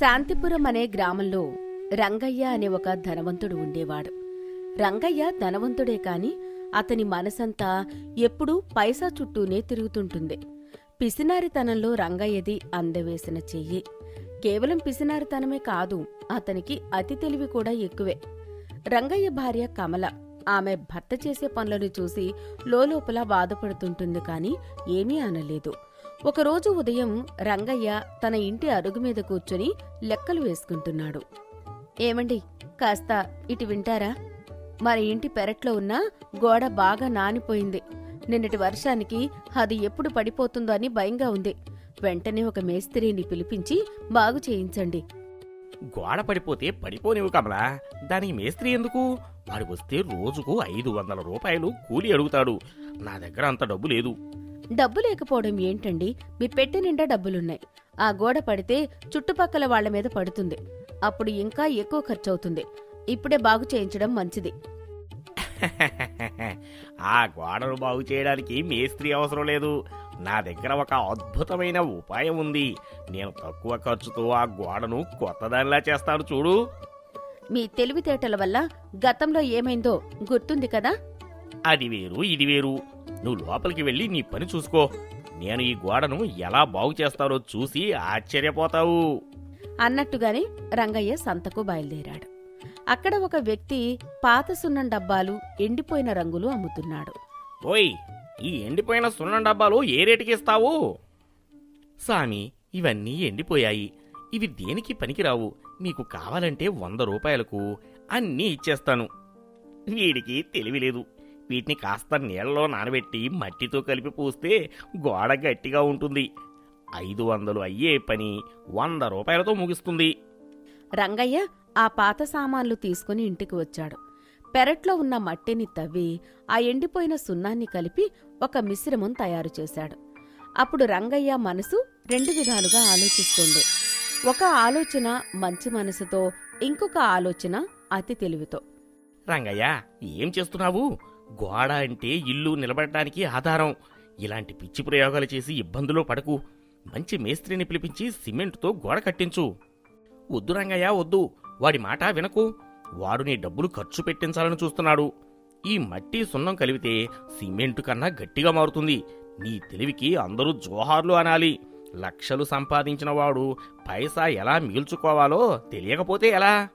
శాంతిపురం అనే గ్రామంలో రంగయ్య అనే ఒక ధనవంతుడు ఉండేవాడు. రంగయ్య ధనవంతుడే కాని అతని మనసంతా ఎప్పుడూ పైసా చుట్టూనే తిరుగుతుంటుంది పిసినారితనంలో రంగయ్యది అందవేసిన చెయ్యి. కేవలం పిసినారితనమే కాదు అతనికి అతి తెలివి కూడా ఎక్కువే. రంగయ్య భార్య కమల ఆమె భర్త చేసే పనులను చూసి లోలోపల బాధపడుతుంటుంది కాని ఏమీ అనలేదు. ఒకరోజు ఉదయం రంగయ్య తన ఇంటి అరుగు మీద కూర్చొని లెక్కలు వేసుకుంటున్నాడు. ఏమండి కాస్త ఇటు వింటారా? మన ఇంటి పెరట్లో ఉన్న గోడ బాగా నానిపోయింది. నిన్నటి వర్షానికి అది ఎప్పుడు పడిపోతుందో అని భయంగా ఉంది. వెంటనే ఒక మేస్త్రిని పిలిపించి బాగు చేయించండి. గోడ పడిపోతే పడిపోనివ్వు కమలా. దానికి మేస్త్రి ఎందుకు? వాడు వస్తే రోజుకు ఐదు వందల రూపాయలు కూలి అడుగుతాడు. నా దగ్గర అంత డబ్బు లేదు. డబ్బు లేకపోవడం ఏంటండి? మీ పెట్టె నిండా డబ్బులున్నాయి. ఆ గోడ పడితే చుట్టుపక్కల వాళ్ళ మీద పడుతుంది. అప్పుడు ఇంకా ఎక్కువ ఖర్చవుతుంది. ఇప్పుడే బాగు చేయించడం మంచిది. ఆ గోడను బాగు చేయడానికి మేస్త్రి అవసరం లేదు. నా దగ్గర ఒక అద్భుతమైన ఉపాయం ఉంది. నేను తక్కువ ఖర్చుతో ఆ గోడను కొత్తదానిలా చేస్తాను చూడు. మీ తెలివితేటల వల్ల గతంలో ఏమైందో గుర్తుంది కదా? అది వేరు ఇది వేరు. నువ్వు లోపలికి వెళ్ళి నీ పని చూసుకో. నేను ఈ గోడను ఎలా బాగు చేస్తానో చూసి ఆశ్చర్యపోతావు. అన్నట్టుగానే రంగయ్య సంతకు బయలుదేరాడు. అక్కడ ఒక వ్యక్తి పాత సున్నం డబ్బాలు ఎండిపోయిన రంగులు అమ్ముతున్నాడు. ఓయ్ ఈ ఎండిపోయిన సున్నం డబ్బాలు ఏ రేటుకి ఇస్తావు? సామి ఇవన్నీ ఎండిపోయాయి. ఇవి దేనికి పనికిరావు? మీకు కావాలంటే వంద రూపాయలకు అన్నీ ఇచ్చేస్తాను. వీడికి తెలివిలేదు వీటిని కాస్త నీళ్ళలో నానబెట్టి మట్టితో కలిపి పూస్తే గోడ గట్టిగా ఉంటుంది. ఐదు వందలు అయ్యే పని వంద రూపాయలతో ముగిస్తుంది. రంగయ్య ఆ పాత సామాన్లు తీసుకుని ఇంటికి వచ్చాడు. పెరట్లో ఉన్న మట్టిని తవ్వి ఆ ఎండిపోయిన సున్నాన్ని కలిపి ఒక మిశ్రమం తయారు చేశాడు. అప్పుడు రంగయ్య మనసు రెండు విధాలుగా ఆలోచిస్తుంది. ఒక ఆలోచన మంచి మనసుతో ఇంకొక ఆలోచన అతి తెలివితో. రంగయ్య ఏం చేస్తున్నావు? గోడ అంటే ఇల్లు నిలబడటానికి ఆధారం. ఇలాంటి పిచ్చి ప్రయోగాలు చేసి ఇబ్బందులో పడకు. మంచి మేస్త్రిని పిలిపించి సిమెంట్తో గోడ కట్టించు. వద్దు రంగయ్య వద్దు. వాడి మాట వినకు. వాడు నీ డబ్బులు ఖర్చు పెట్టించాలని చూస్తున్నాడు. ఈ మట్టి సున్నం కలిపితే సిమెంటు కన్నా గట్టిగా మారుతుంది. నీ తెలివికి అందరూ జోహార్లు అనాలి. లక్షలు సంపాదించిన వాడు పైసా ఎలా మిగుల్చుకోవాలో తెలియకపోతే ఎలా?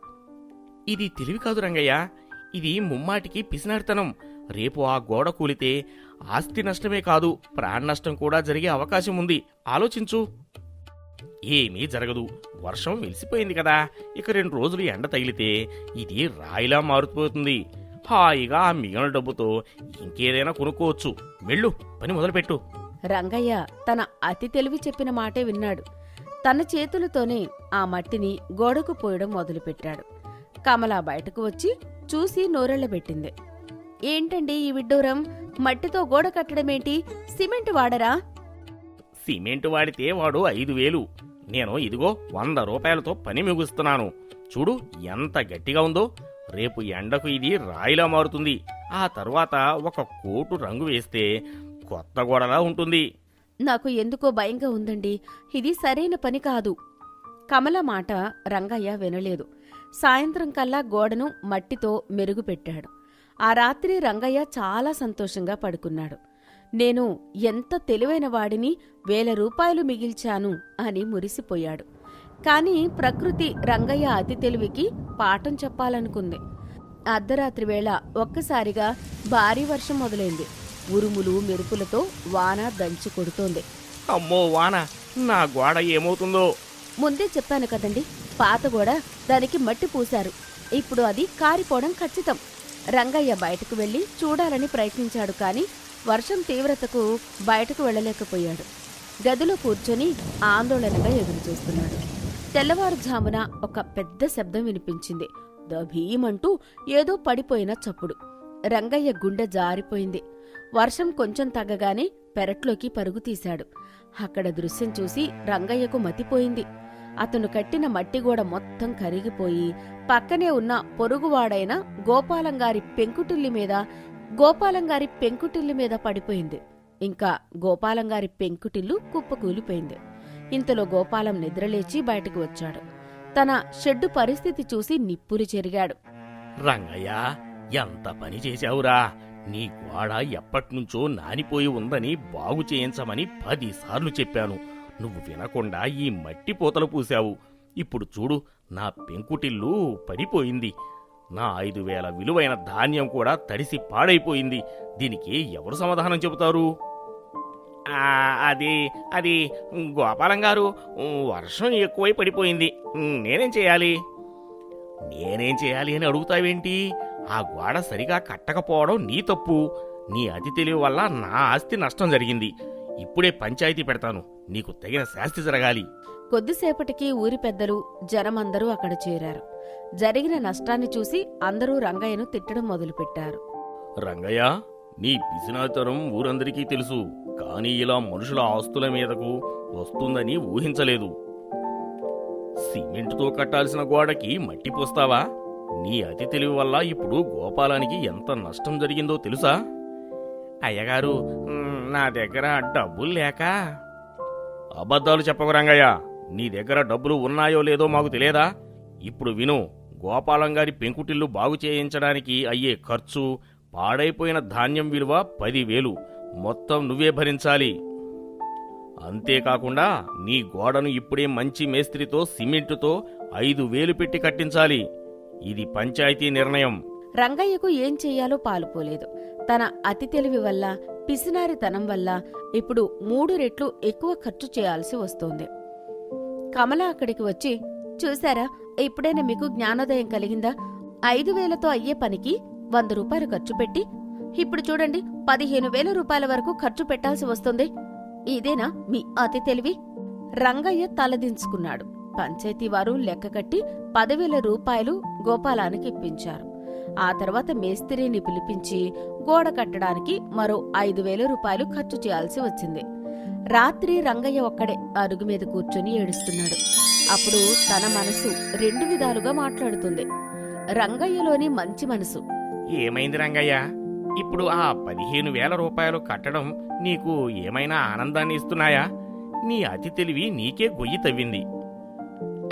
ఇది తెలివి కాదు రంగయ్య. ఇది ముమ్మాటికి పిసినారితనం. రేపు ఆ గోడ కూలితే ఆస్తి నష్టమే కాదు ప్రాణ నష్టం కూడా జరిగే అవకాశం ఉంది. ఆలోచించు. ఏమీ జరగదు. వర్షం వెలిసిపోయింది కదా. ఇక రెండు రోజులు ఎండ తగిలితే ఇది రాయిలా మారిపోతుంది హాయిగా ఆ మిగిలిన డబ్బుతో ఇంకేదైనా కొనుక్కోవచ్చు. వెళ్ళు పని మొదలుపెట్టు. రంగయ్య తన అతి తెలివి చెప్పిన మాటే విన్నాడు. తన చేతులతోనే ఆ మట్టిని గోడకు పోయడం మొదలుపెట్టాడు. కమల బయటకు వచ్చి చూసి నోరెళ్ళబెట్టింది ఏంటండి ఈ విడ్డూరం? మట్టితో గోడ కట్టడమేంటి? సిమెంట్ వాడరా? సిమెంట్ వాడితే వాడు ఐదు వేలు. నేను ఇదిగో వంద రూపాయలతో పని మిగుస్తున్నాను. చూడు ఎంత గట్టిగా ఉందో. రేపు ఎండకు ఇది రాయిలా మారుతుంది. ఆ తరువాత ఒక కోటు రంగు వేస్తే కొత్త గోడలా ఉంటుంది. నాకు ఎందుకో భయంగా ఉందండి. ఇది సరైన పని కాదు. కమల మాట రంగయ్య వినలేదు. సాయంత్రం కల్లా గోడను మట్టితో మెరుగుపెట్టాడు ఆ రాత్రి రంగయ్య చాలా సంతోషంగా పడుకున్నాడు. నేను ఎంత తెలివైన వాడిని వేల రూపాయలు మిగిల్చాను అని మురిసిపోయాడు. కాని ప్రకృతి రంగయ్య అతి తెలివికి పాఠం చెప్పాలనుకుంది. అర్ధరాత్రి వేళ ఒక్కసారిగా భారీ వర్షం మొదలైంది. ఉరుములు మెరుపులతో వాన దంచి కొడుతోంది. అమ్మో వాన నా గోడ ఏమవుతుందో? ముందే చెప్పాను కదండి పాత గోడ దానికి మట్టి పూశారు. ఇప్పుడు అది కారిపోవడం ఖచ్చితం. రంగయ్య బయటకు వెళ్ళి చూడాలని ప్రయత్నించాడు కాని వర్షం తీవ్రతకు బయటకు వెళ్ళలేకపోయాడు. గదిలో కూర్చొని ఆందోళనగా ఎదురుచూస్తున్నాడు. తెల్లవారుజామున ఒక పెద్ద శబ్దం వినిపించింది. దభీమంటూ ఏదో పడిపోయిన చప్పుడు. రంగయ్య గుండె జారిపోయింది. వర్షం కొంచెం తగ్గగానే పెరట్లోకి పరుగు తీశాడు. అక్కడ దృశ్యం చూసి రంగయ్యకు మతిపోయింది. అతను కట్టిన మట్టిగోడ మొత్తం కరిగిపోయి పక్కనే ఉన్న పొరుగువాడైన గోపాలంగారి పెంకుటిల్లి మీద గోపాలంగారి పెంకుటిల్లి మీద పడిపోయింది. ఇంకా గోపాలంగారి పెంకుటిల్లు కుప్పకూలిపోయింది. ఇంతలో గోపాలం నిద్రలేచి బయటకు వచ్చాడు. తన షెడ్డు పరిస్థితి చూసి నిప్పులు చెరిగాడు. రంగయ్య ఎంత పని చేశావురా? నీ గోడ ఎప్పట్నుంచో నానిపోయి ఉందని బాగు చేయించమని పదిసార్లు చెప్పాను. నువ్వు వినకుండా ఈ మట్టి పూతలు పూశావు. ఇప్పుడు చూడు నా పెంకుటిల్లు పడిపోయింది. నా ఐదు వేల విలువైన ధాన్యం కూడా తడిసి పాడైపోయింది. దీనికి ఎవరు సమాధానం చెబుతారు? అది అది గోపాలం గారు వర్షం ఎక్కువై పడిపోయింది. నేనేం చేయాలి? నేనేం చేయాలి అని అడుగుతావేంటి? ఆ గోడ సరిగా కట్టకపోవడం నీ తప్పు. నీ అతి తెలివి వల్ల నా ఆస్తి నష్టం జరిగింది. ఇప్పుడే పంచాయతీ పెడతాను. నీకు తగిన శాస్తి జరగాలి. కొద్దిసేపటికి ఊరి పెద్దలు జనమందరూ అక్కడ చేరారు. జరిగిన నష్టాన్ని చూసి అందరూ రంగయ్యను తిట్టడం మొదలుపెట్టారు. రంగయ్య నీ పిసినాతరం ఊరందరికీ తెలుసు కానీ ఇలా మనుషుల ఆస్తుల మీదకు వస్తుందని ఊహించలేదు. సిమెంట్తో కట్టాల్సిన గోడకి మట్టి పోస్తావా? నీ అతి తెలివి వల్ల ఇప్పుడు గోపాలానికి ఎంత నష్టం జరిగిందో తెలుసా? అయ్యగారు నా దగ్గర డబ్బులు లేక అబద్ధాలు చెప్పకు రంగయ్య. నీ దగ్గర డబ్బులు ఉన్నాయో లేదో మాకు తెలియదా? ఇప్పుడు విను గోపాలం గారి పెంకుటిల్లు బాగు చేయించడానికి అయ్యే ఖర్చు పాడైపోయిన ధాన్యం విలువ పదివేలు. మొత్తం నువ్వే భరించాలి. అంతేకాకుండా నీ గోడను ఇప్పుడే మంచి మేస్త్రితో సిమెంటుతో ఐదు వేలు పెట్టి కట్టించాలి. ఇది పంచాయతీ నిర్ణయం. రంగయ్యకు ఏం చెయ్యాలో పాలుపోలేదు తన అతి తెలివి వల్ల పిసినారితనం వల్ల ఇప్పుడు మూడు రెట్లు ఎక్కువ ఖర్చు చేయాల్సి వస్తోంది. కమల అక్కడికి వచ్చి చూశారా ఇప్పుడైనా మీకు జ్ఞానోదయం కలిగిందా? ఐదు వేలతో అయ్యే పనికి వంద రూపాయలు ఖర్చు పెట్టి ఇప్పుడు చూడండి పదిహేను వేల రూపాయల వరకు ఖర్చు పెట్టాల్సి వస్తుంది. ఇదేనా మీ అతి తెలివి? రంగయ్య తలదించుకున్నాడు. పంచాయతీ వారు లెక్క కట్టి పదివేల రూపాయలు గోపాలానికి ఇప్పించారు. ఆ తర్వాత మేస్త్రిని పిలిపించి గోడ కట్టడానికి మరో ఐదు వేల రూపాయలు ఖర్చు చేయాల్సి వచ్చింది. రాత్రి రంగయ్య ఒక్కడే అరుగు మీద కూర్చొని ఏడుస్తున్నాడు. అప్పుడు తన మనసు రెండు విధాలుగా మాట్లాడుతుంది. రంగయ్యలోని మంచి మనసు. ఏమైంది రంగయ్య? ఇప్పుడు ఆ పదిహేను వేల రూపాయలు కట్టడం నీకు ఏమైనా ఆనందాన్ని ఇస్తున్నాయా? నీ అతి తెలివి నీకే గొయ్యి తవ్వింది.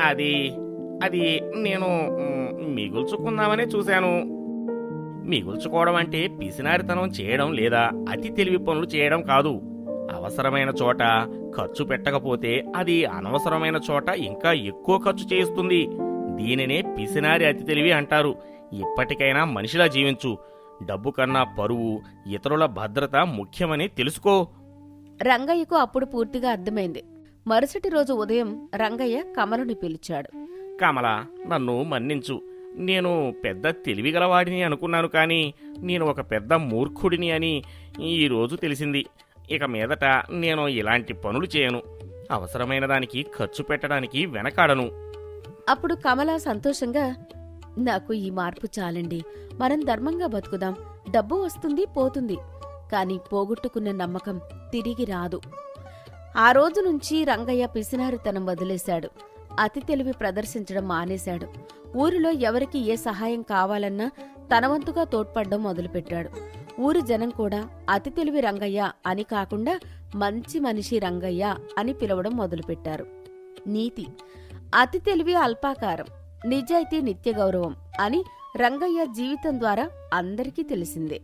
అది అది నేను మిగుల్చుకుందామనే చూశాను. మిగుల్చుకోవడం అంటే పిసినారితనం చేయడం లేదా అతి తెలివి పనులు చేయడం కాదు. అవసరమైన చోట ఖర్చు పెట్టకపోతే అది అనవసరమైన చోట ఇంకా ఎక్కువ ఖర్చు చేస్తుంది దీనినే పిసినారి అతి తెలివి అంటారు. ఇప్పటికైనా మనిషిలా జీవించు. డబ్బు కన్నా పరువు ఇతరుల భద్రత ముఖ్యమని తెలుసుకో. రంగయ్యకు అప్పుడు పూర్తిగా అర్థమైంది. మరుసటి రోజు ఉదయం రంగయ్య కమలుని పిలిచాడు. కమల నన్ను మన్నించు. నేను పెద్ద తెలివిగలవాడిని అనుకున్నాను కానీ నేను ఒక పెద్ద మూర్ఖుడిని అని ఈరోజు తెలిసింది. ఇక మీదట నేను ఇలాంటి పనులు చేయను. అవసరమైన దానికి ఖర్చు పెట్టడానికి వెనకాడను. అప్పుడు కమల సంతోషంగా నాకు ఈ మార్పు చాలండి. మనం ధర్మంగా బతుకుదాం. డబ్బు వస్తుంది పోతుంది. కానీ పోగొట్టుకున్న నమ్మకం తిరిగి రాదు. ఆ రోజు నుంచి రంగయ్య పిసినారితనం వదిలేశాడు. అతి తెలివి ప్రదర్శించడం మానేశాడు. ఊరిలో ఎవరికి ఏ సహాయం కావాలన్నా తనవంతుగా తోడ్పడడం మొదలుపెట్టాడు. ఊరి జనం కూడా అతి తెలివి రంగయ్య అని కాకుండా మంచి మనిషి రంగయ్య అని పిలవడం మొదలుపెట్టారు. నీతి. అతి తెలివి అల్పాకారం. నిజాయితీ నిత్య గౌరవం అని రంగయ్య జీవితం ద్వారా అందరికీ తెలిసిందే.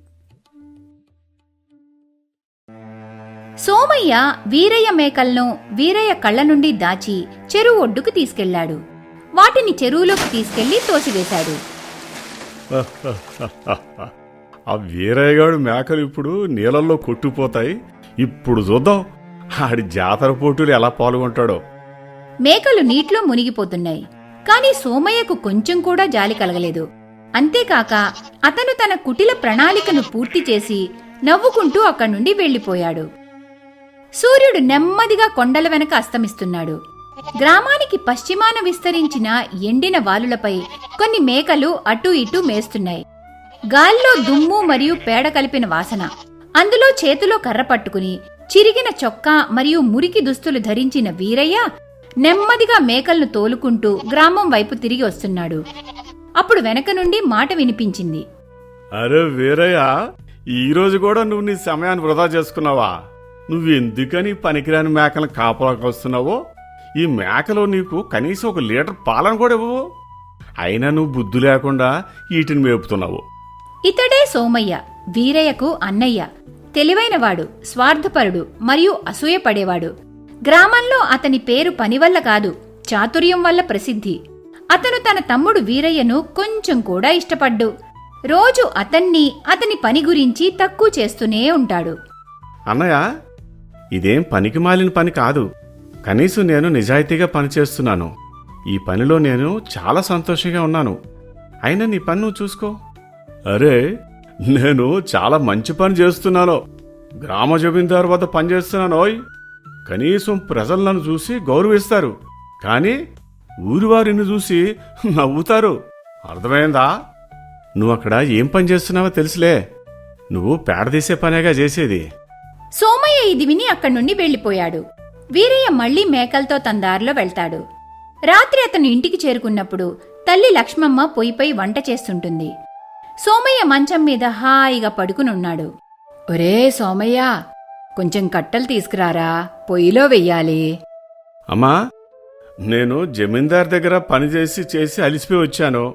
సోమయ్య వీరయ్య మేకలను వీరయ్య కళ్ళ నుండి దాచి చెరువు ఒడ్డుకు తీసుకెళ్ళాడు వాటిని చెరువులోకి తీసుకెళ్ళి తోసివేశాడు. ఆ వీరయ్యగాడు మేకలు ఇప్పుడు నీళ్ళల్లో కొట్టుకుపోతాయి. ఇప్పుడు చూద్దాం ఆడి జాతర పోటీలు ఎలా పాల్గొంటాడో. మేకలు నీటిలో మునిగిపోతున్నాయి. కాని సోమయ్యకు కొంచెం కూడా జాలి కలగలేదు. అంతేకాక అతను తన కుటిల ప్రణాళికను పూర్తి చేసి నవ్వుకుంటూ అక్కడి నుండి వెళ్ళిపోయాడు సూర్యుడు నెమ్మదిగా కొండల వెనక అస్తమిస్తున్నాడు. గ్రామానికి పశ్చిమాన విస్తరించిన ఎండిన వాలులపై కొన్ని మేకలు అటూ ఇటూ మేస్తున్నాయి. గాల్లో దుమ్ము మరియు పేడ కలిపిన వాసన. అందులో చేతిలో కర్ర పట్టుకుని చిరిగిన చొక్కా మరియు మురికి దుస్తులు ధరించిన వీరయ్య నెమ్మదిగా మేకలను తోలుకుంటూ గ్రామం వైపు తిరిగి వస్తున్నాడు. అప్పుడు వెనక నుండి మాట వినిపించింది. అరే వీరయ్య ఈరోజు కూడా నువ్వు నీ సమయాన్ని వృధా చేసుకున్నావా? నువ్వు ఎందుకని పనికిరాని మేకలను కాపలాకి వస్తున్నావో? ఈ మేకలో నీకు కనీసం ఒక లీటర్ పాలను కూడా ఇవ్వవు. అయినా నువ్వు బుద్ధి లేకుండా వీటిని మేపుతున్నావు. ఇతడే సోమయ్య వీరయ్యకు అన్నయ్య. తెలివైనవాడు స్వార్థపరుడు మరియు అసూయపడేవాడు గ్రామంలో అతని పేరు పని వల్ల కాదు చాతుర్యం వల్ల ప్రసిద్ధి. అతను తన తమ్ముడు వీరయ్యను కొంచెం కూడా ఇష్టపడ్డు. రోజు అతన్ని అతని పని గురించి తక్కువ చేస్తూనే ఉంటాడు. అన్నయ్య ఇదేం పనికి మాలిన పని కాదు. కనీసం నేను నిజాయితీగా పనిచేస్తున్నాను ఈ పనిలో నేను చాలా సంతోషంగా ఉన్నాను. అయినా నీ పని నువ్వు చూసుకో. అరే నేను చాలా మంచి పని చేస్తున్నాను. గ్రామ జమీందారు వద్ద పనిచేస్తున్నాను ఓయ్. కనీసం ప్రజలు నన్ను చూసి గౌరవిస్తారు. కానీ ఊరివారిని చూసి నవ్వుతారు. అర్థమైందా? నువ్వు అక్కడ ఏం పని చేస్తున్నావో తెలుసులే. నువ్వు పేడ తీసే పనేగా చేసేది. సోమయ్య ఇది విని అక్కడి నుండి వెళ్ళిపోయాడు వీరయ్య మళ్ళీ మేకలతో తన దారిలో వెళ్తాడు. రాత్రి అతను ఇంటికి చేరుకున్నప్పుడు తల్లి లక్ష్మమ్మ పొయ్యిపై వంట చేస్తుంటుంది. సోమయ్య మంచం మీద హాయిగా పడుకునున్నాడు ఒరే సోమయ్య కొంచెం కట్టెలు తీసుకురారా? పొయ్యిలో వెయ్యాలి. అమ్మా నేను జమీందార్ దగ్గర పని చేసి చేసి అలిసిపోయి వచ్చాను.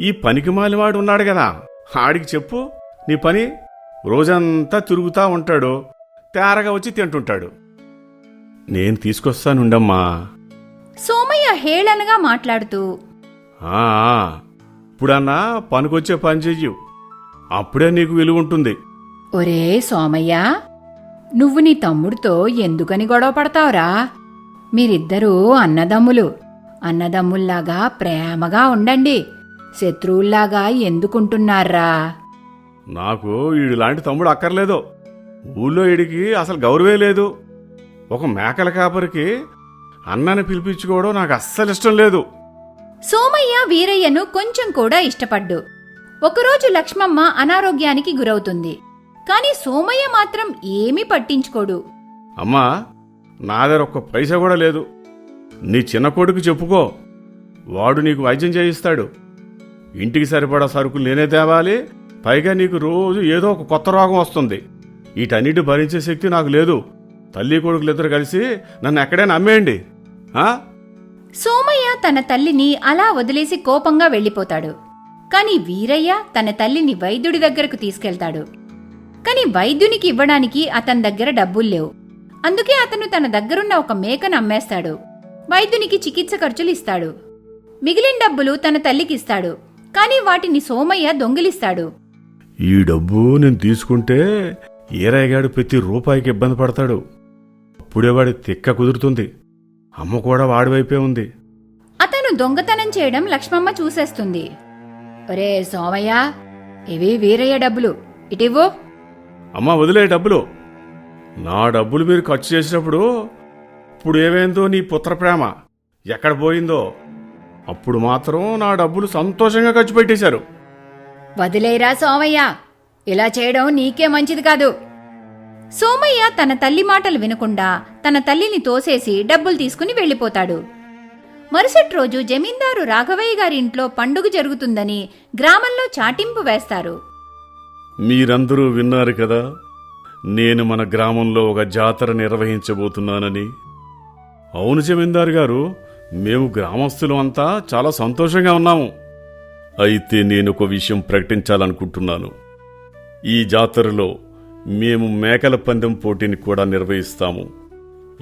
ఈ పనికి మాలివాడు ఉన్నాడు కదా ఆడికి చెప్పు. నీ పని రోజంతా తిరుగుతా ఉంటాడు. తేరగా వచ్చి తింటుంటాడు. నేను తీసుకొస్తానుండమ్మా. సోమయ్య హేళనగా మాట్లాడుతూ ఆ, ఆ, ఇప్పుడన్నా పనికొచ్చే పని చెయ్యు. అప్పుడే నీకు విలువ ఉంటుంది. ఒరే సోమయ్య నువ్వు నీ తమ్ముడితో ఎందుకని గొడవ పడతావురా? మీరిద్దరూ అన్నదమ్ములు. అన్నదమ్ముల్లాగా ప్రేమగా ఉండండి. శత్రువుల్లాగా ఎందుకుంటున్నారా? నాకు ఈడిలాంటి తమ్ముడు అక్కర్లేదు. ఊళ్ళో ఈడికి అసలు గౌరవే లేదు. ఒక మేకల కాపరికి అన్నని పిలిపించుకోవడం నాకు అస్సలు ఇష్టం లేదు. సోమయ్య వీరయ్యను కొంచెం కూడా ఇష్టపడ్డు. ఒకరోజు లక్ష్మమ్మ అనారోగ్యానికి గురవుతుంది. కాని సోమయ్య మాత్రం ఏమీ పట్టించుకోడు. అమ్మా నా దగ్గర ఒక్క పైసా కూడా లేదు. నీ చిన్న కొడుకు చెప్పుకో. వాడు నీకు వైద్యం చేయిస్తాడు. ఇంటికి సరిపడా సరుకులు నేనే తేవాలి. పైగా నీకు రోజు ఏదో ఒక కొత్త రోగం వస్తుంది. వీటన్నిటి భరించే శక్తి నాకు లేదు. తల్లి కొడుకులిద్దరు కలిసి నన్ను ఎక్కడైనా అమ్మేయండి. ఆ? సోమయ్య తన తల్లిని అలా వదిలేసి కోపంగా వెళ్ళిపోతాడు. కాని వీరయ్య తన తల్లిని వైద్యుడి దగ్గరకు తీసుకెళ్తాడు. కాని వైద్యునికి ఇవ్వడానికి అతని దగ్గర డబ్బులు లేవు. అందుకే అతను తన దగ్గరున్న ఒక మేకను అమ్మేస్తాడు. వైద్యునికి చికిత్స ఖర్చులు ఇస్తాడు. మిగిలిన డబ్బులు తన తల్లికిస్తాడు కాని వాటిని సోమయ్య దొంగిలిస్తాడు. ఈ డబ్బు నేను తీసుకుంటే ఈరయ్యగాడు ప్రతి రూపాయికి ఇబ్బంది పడతాడు. అప్పుడే వాడి తిక్క కుదురుతుంది. అమ్మ కూడా వాడి వైపే ఉంది. అతను దొంగతనం చేయడం లక్ష్మమ్మ చూసేస్తుంది. ఒరే సోమయ్య ఇవి వీరయ్య డబ్బులు. ఇటివ్వు. అమ్మ వదిలే డబ్బులు. నా డబ్బులు మీరు ఖర్చు చేసినప్పుడు ఇప్పుడు ఏమైందో నీ పుత్ర ప్రేమ. ఎక్కడ పోయిందో. అప్పుడు మాత్రం నా డబ్బులు సంతోషంగా ఖర్చు పెట్టేశారు. వదిలేరా సోమయ్య. ఇలా చేయడం నీకే మంచిది కాదు. సోమయ్య తన తల్లి మాటలు వినకుండా తన తల్లిని తోసేసి డబ్బులు తీసుకుని వెళ్ళిపోతాడు. మరుసటి రోజు జమీందారు రాఘవయ్య గారి ఇంట్లో పండుగ జరుగుతుందని గ్రామంలో చాటింపు వేస్తారు. మీరందరూ విన్నారు కదా నేను మన గ్రామంలో ఒక జాతర నిర్వహించబోతున్నానని. అవును జమీందారు గారు మేము గ్రామస్తులం అంతా చాలా సంతోషంగా ఉన్నాము. అయితే నేను ఒక విషయం ప్రకటించాలనుకుంటున్నాను. ఈ జాతరలో మేము మేకల పందెం పోటీని కూడా నిర్వహిస్తాము.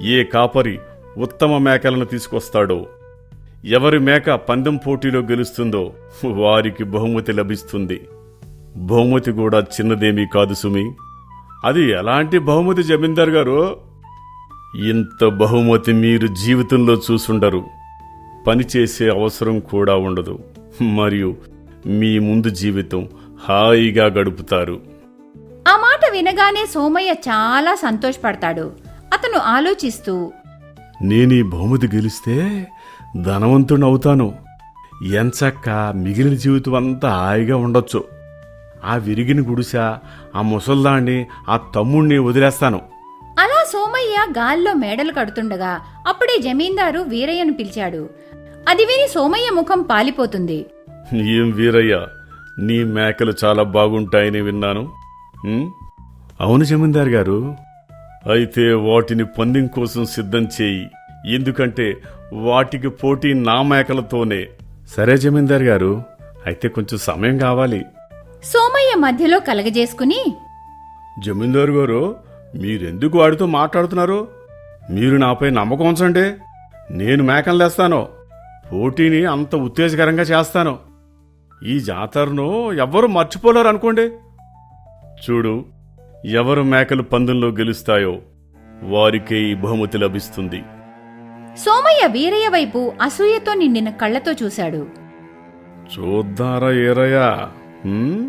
ఏ కాపరి ఉత్తమ మేకలను తీసుకొస్తాడో ఎవరి మేక పందెం పోటీలో గెలుస్తుందో వారికి బహుమతి లభిస్తుంది. బహుమతి కూడా చిన్నదేమీ కాదు సుమి. అది ఎలాంటి బహుమతి జమీందార్ గారు? ఇంత బహుమతి మీరు జీవితంలో చూసుండరు. పనిచేసే అవసరం కూడా ఉండదు. మరియు మీ ముందు జీవితం హాయిగా గడుపుతారు. వినగానే సోమయ్య చాలా సంతోషపడతాడు. అతను ఆలోచిస్తూ నేను ఈ బహుమతి గెలిస్తే ధనవంతుని అవుతాను ఎంచక్క మిగిలిన జీవితం అంతా హాయిగా ఉండొచ్చు. ఆ విరిగిన గుడిస ఆ ముసల్దాన్ని ఆ తమ్ముణ్ణి వదిలేస్తాను. అలా సోమయ్య గాల్లో మేడలు కడుతుండగా అప్పుడే జమీందారు వీరయ్యను పిలిచాడు. అది విని సోమయ్య ముఖం పాలిపోతుంది. ఏం వీరయ్య? నీ మేకలు చాలా బాగుంటాయని విన్నాను? అవును జమీందార్ గారు. అయితే వాటిని పందెం కోసం సిద్ధం చేయి. ఎందుకంటే వాటికి పోటీ నా మేకలతోనే. సరే జమీందార్ గారు అయితే కొంచెం సమయం కావాలి. సోమయ్య మధ్యలో కలగజేసుకుని జమీందారు గారు మీరెందుకు వాడితో మాట్లాడుతున్నారు? మీరు నాపై నమ్మకం ఉంచండి. నేను మేకలు తెస్తాను. పోటీని అంత ఉత్తేజకరంగా చేస్తాను. ఈ జాతరను ఎవ్వరూ మర్చిపోలేరు అనుకోండి. చూడు ఎవరు మేకలు పందెంలో గెలుస్తాయో వారికే ఈ బహుమతి లభిస్తుంది సోమయ్య వీరయ్య వైపు అసూయతో నిండిన కళ్ళతో చూశాడు చూద్దారా ఏరయ్యా హ్మ్?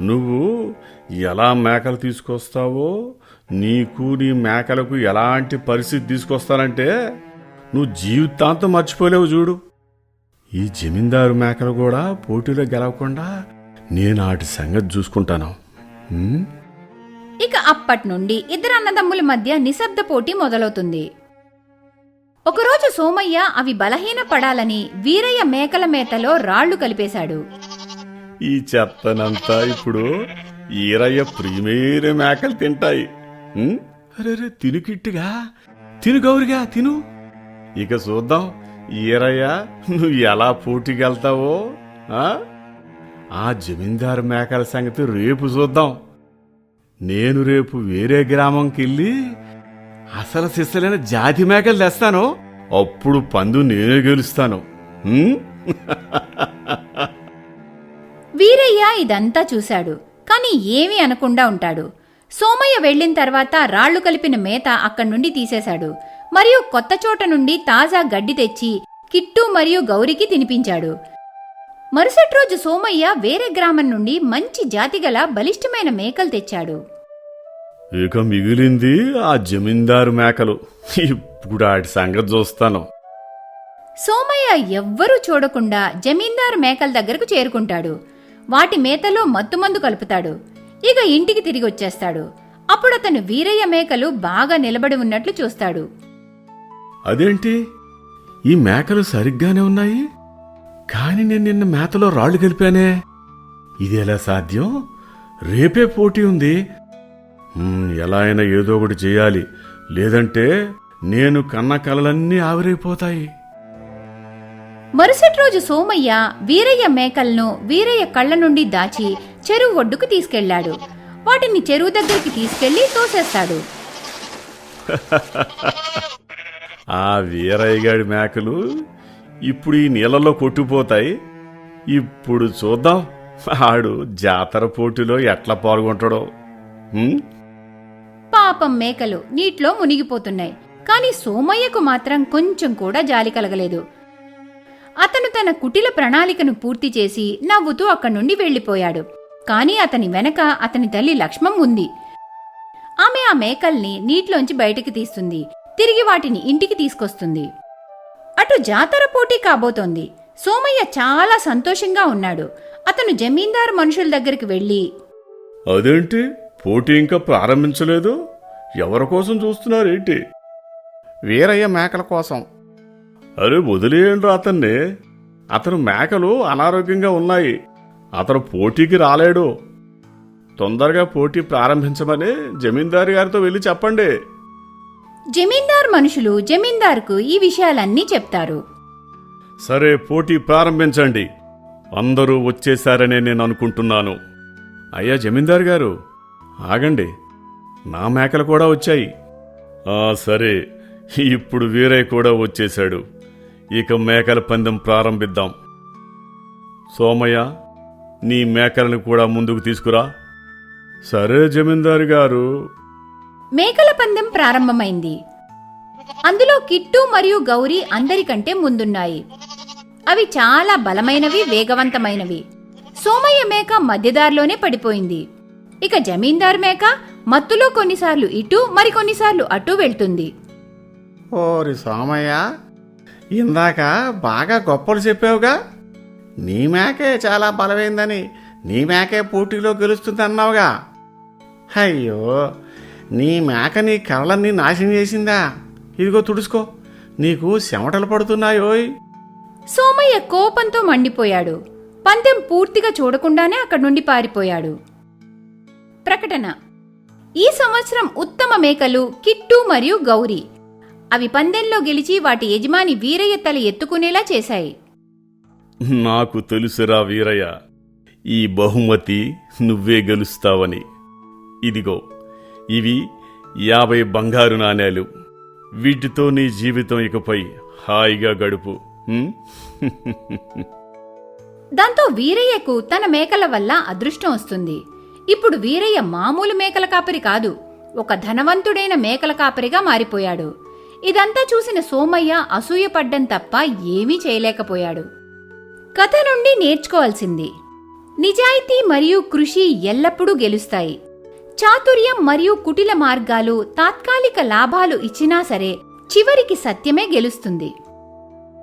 నువ్వు ఎలా మేకలు తీసుకొస్తావో నీకు నీ మేకలకు ఎలాంటి పరిస్థితి తీసుకొస్తానంటే నువ్వు జీవితాంతం మర్చిపోలేవు చూడు ఈ జమీందారు మేకలు కూడా పోటీలో గెలవకుండా నేను వాటి సంగతి చూసుకుంటాను? ఇక అప్పటి నుండి ఇద్దరు అన్నదమ్ముల మధ్య నిశ్శబ్ద పోటీ మొదలవుతుంది. ఒకరోజు సోమయ్య అవి బలహీన పడాలని వీరయ్య మేకల మేతలో రాళ్ళు కలిపేశాడు. ఈ చెత్తనంతా ఇప్పుడు ఈరయ్య ప్రియమైన మేకలు తింటాయి. ఉం? అరెరే తిను కిట్టుగా. తిను గౌరిగా తిను. ఇక చూద్దాం ఈరయ్య నువ్వు ఎలా పోటీకెళ్తావో ఆ? ఆ జమీందారు మేకల సంగతి రేపు చూద్దాం. నేను రేపు వేరే గ్రామంకి వెళ్ళి అసలు సిసలైన జాతి మేకలు తెస్తాను. అప్పుడు పందు నేనే గెలుస్తాను. వీరయ్య ఇదంతా చూశాడు. కాని ఏమీ అనకుండా ఉంటాడు. సోమయ్య వెళ్ళిన తర్వాత రాళ్ళు కలిపిన మేత అక్కడి నుండి తీసేశాడు. మరియు కొత్త చోట నుండి తాజా గడ్డి తెచ్చి కిట్టు మరియు గౌరికి తినిపించాడు. మరుసటి రోజు సోమయ్య వేరే గ్రామం నుండి మంచి జాతిగల బలిష్టమైన మేకలు తెచ్చాడు. ఇక మిగిలింది ఆ జమీందారు మేకలు. ఇప్పుడు వాటి సంగతి చూస్తాను. సోమయ్య ఎవ్వరూ చూడకుండా జమీందారు మేకల దగ్గరకు చేరుకుంటాడు. వాటి మేతలో మత్తుమందు కలుపుతాడు. ఇక ఇంటికి తిరిగి వచ్చేస్తాడు. అప్పుడు అతను వీరయ్య మేకలు బాగా నిలబడి ఉన్నట్లు చూస్తాడు. అదేంటి? ఈ మేకలు సరిగ్గానే ఉన్నాయి? కాని నేను నిన్న మేతలో రాళ్ళు కలిపానే. ఇది ఎలా సాధ్యం? రేపే పోటీ ఉంది. ఎలా అయినా ఏదో ఒకటి చేయాలి. లేదంటే నేను కన్న కలలన్నీ ఆవిరైపోతాయి. మరుసటి రోజు సోమయ్య వీరయ్య మేకలను వీరయ్య కళ్ళ నుండి దాచి చెరువు ఒడ్డుకు తీసుకెళ్ళాడు వాటిని చెరువు దగ్గరికి తీసుకెళ్ళి తోసేస్తాడు. ఆ వీరయ్యగాడి మేకలు ఇప్పుడు ఈ నీళ్ళలో కొట్టుపోతాయి ఇప్పుడు చూద్దాం. ఆడు జాతర పోటీలో ఎట్లా పాల్గొంటాడో. పాపం మేకలు నీటిలో మునిగిపోతున్నాయి. కాని సోమయ్యకు మాత్రం కొంచెం కూడా జాలి కలగలేదు. అతను తన కుటిల ప్రణాళికను పూర్తి చేసి నవ్వుతూ అక్కడి నుండి వెళ్ళిపోయాడు కాని అతని వెనక అతని తల్లి లక్ష్మం ఉంది. ఆమె ఆ మేకల్ని నీటిలోంచి బయటికి తీస్తుంది. తిరిగి వాటిని ఇంటికి తీసుకొస్తుంది. అటు జాతర పోటీ కాబోతోంది. సోమయ్య చాలా సంతోషంగా ఉన్నాడు. అతను జమీందారు మనుషుల దగ్గరికి వెళ్ళి అదేంటి? పోటీ ఇంకా ప్రారంభించలేదు? ఎవరి కోసం చూస్తున్నారేంటి? వీరయ్య మేకల కోసం. అరే వదిలేయండి అతన్ని. అతను మేకలు అనారోగ్యంగా ఉన్నాయి. అతను పోటీకి రాలేడు. తొందరగా పోటీ ప్రారంభించమని జమీందారు గారితో వెళ్ళి చెప్పండి. జమీందార్ మనుషులు జమీందార్కు ఈ విషయాలన్నీ చెప్తారు. సరే పోటీ ప్రారంభించండి. అందరూ వచ్చేశారనే నేను అనుకుంటున్నాను. అయ్యా జమీందారు గారు ఆగండి. నా మేకలు కూడా వచ్చాయి. ఆ సరే. ఇప్పుడు వీరయ్య కూడా వచ్చేశాడు. ఇక మేకల పందెం ప్రారంభిద్దాం. సోమయ్య నీ మేకలను కూడా ముందుకు తీసుకురా. సరే జమీందారు గారు. మేకల పందెం ప్రారంభమైంది. అందులో కిట్టు మరియు గౌరీ అందరికంటే ముందున్నాయి. అవి చాలా బలమైనవి వేగవంతమైనవి. సోమయ్య మేక మధ్యదారిలోనే పడిపోయింది. ఇక జమీందార్ మేక మత్తులో కొన్నిసార్లు ఇటు మరికొన్నిసార్లు అటు వెళ్తుంది. ఓరి సోమయ్య ఇందాక బాగా గొప్పలు చెప్పావుగా. నీ మేకే చాలా బలమైందని నీ మేకే పోటీలో గెలుస్తుంది అన్నావుగా అయ్యో నీ మేక నీ కళ్ళన్నీ నాశనం చేసిందా? ఇదిగో తుడుచుకో. నీకు చెమటలు పడుతున్నాయోయ్ సోమయ్య కోపంతో మండిపోయాడు. పందెం పూర్తిగా చూడకుండానే అక్కడి నుండి పారిపోయాడు. ప్రకటన. ఈ సంవత్సరం ఉత్తమ మేకలు కిట్టు మరియు గౌరీ. అవి పందెంలో గెలిచి వాటి యజమాని వీరయ్య తల ఎత్తుకునేలా చేశాయి. నాకు తెలుసురా వీరయ్య ఈ బహుమతి నువ్వే గెలుస్తావని. ఇదిగో ఇవి యాభై బంగారు నాణేలు. వీటితో నీ జీవితం ఇకపై హాయిగా గడుపు. దాంతో వీరయ్యకు తన మేకల వల్ల అదృష్టం వస్తుంది. ఇప్పుడు వీరయ్య మామూలు మేకల కాపరి కాదు ఒక ధనవంతుడైన మేకల కాపరిగా మారిపోయాడు. ఇదంతా చూసిన సోమయ్య అసూయపడ్డం తప్ప ఏమీ చేయలేకపోయాడు. కథ నుండి నేర్చుకోవాల్సింది. నిజాయితీ మరియు కృషి ఎల్లప్పుడూ గెలుస్తాయి. చాతుర్యం మరియు కుటిల మార్గాలు తాత్కాలిక లాభాలు ఇచ్చినా సరే చివరికి సత్యమే గెలుస్తుంది.